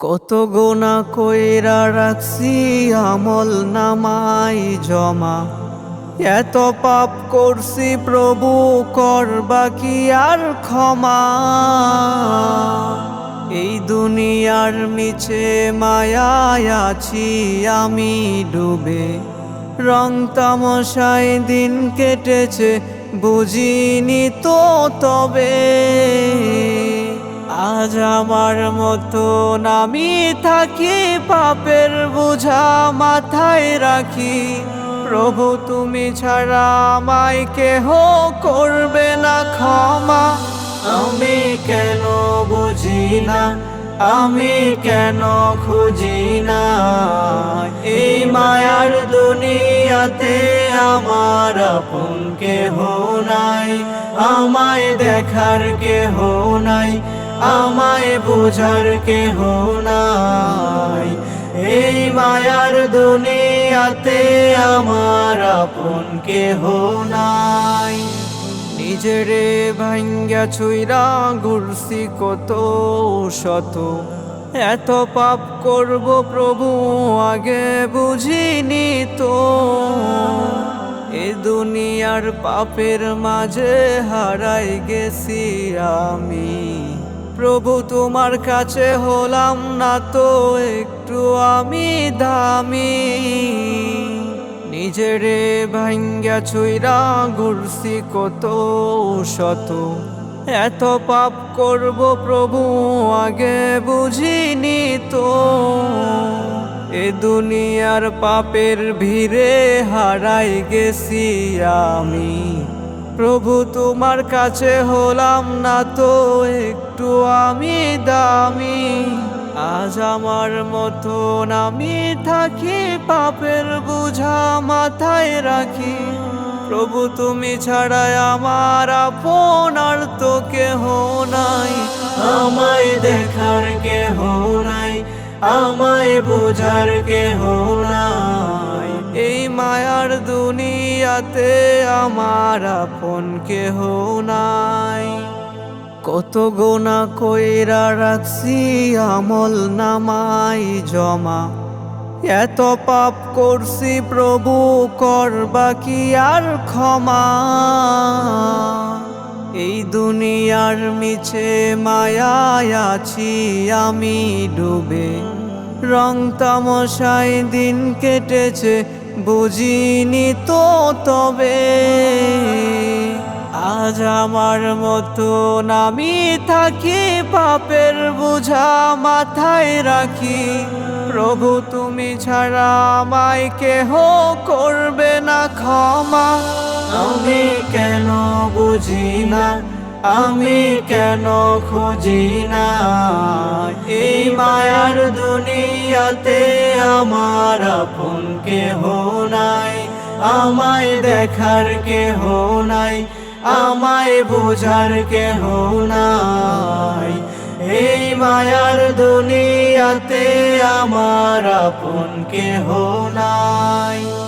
কত গোনা কইরা রাখছি আমল নামাই জমা। এত পাপ করছি প্রভু করবা কি আর ক্ষমা। এই দুনিয়ার মিছে মায়ায় আছি আমি ডুবে। রং তামশায় দিন কেটেছে, বুঝিনি তো তবে। আজ আমার মতো আমি থাকি পাপের বোঝা মাথায় রাখি। প্রভু, তুমি ছাড়া আমায় কেহ করবে না ক্ষমা। আমি কেন বুঝি না, আমি কেন খুঁজি না। এই মায়ার দুনিয়াতে আমার আপন কেহ নাই, আমায় দেখার কেহ নাই। আমায় বোঝার কেহ নাই। এই মায়ার দুনিয়াতে আমার আপন কেহ নাই। নিজেরে ভাঙ্গা ছুইরা ঘুরছি কত শত। এত পাপ করব প্রভু, আগে বুঝিনি তো। এ দুনিয়ার পাপের মাঝে হারাই গেছি আমি। প্রভু তোমার কাছে হলাম না তো একটু আমি দামি। নিজেরে ভাঙ্গা ছুইরা ঘুরছি কত শত। এত পাপ করব প্রভু আগে বুঝিনি তো। এ দুনিয়ার পাপের ভিড়ে হারাই গেছি আমি। প্রভু, তোমার কাছে হলাম না তো, একটু আমি দামি। আজ আমার মতন আমি থাকি, পাপের বুঝা মাথায় রাখি। প্রভু, তুমি ছাড়াই আমার আপন আর তো কেহ নাই। আমায় দেখার কেহ নাই, আমায় বোঝার কেহ নাই। এই মায়ার দুনিয়াতে আমার আপন কেহ নাই। কত গোনা কইরা রাখছি আমল নামাই জমা। এত পাপ করছি প্রভু করবা কি আর ক্ষমা। এই দুনিয়ার মিছে মায়ায় আছি আমি ডুবে। রং তামশায় দিন কেটেছে বুঝিনি তো তবে আজ আমার মতো আমি থাকি পাপের বোঝা মাথায় রাখি। প্রভু, তুমি ছাড়া আমায় কেহ করবে না ক্ষমা। আমি কেন বুঝি না আমি কেন খুঁজি না? এই মায়ার দুনিয়াতে আমার আপন কেহ নাই, আমায় দেখার কেহ নাই, আমায় বোঝার কেহ নাই। এই মায়ার দুনিয়াতে আমার আপন কেহ নাই।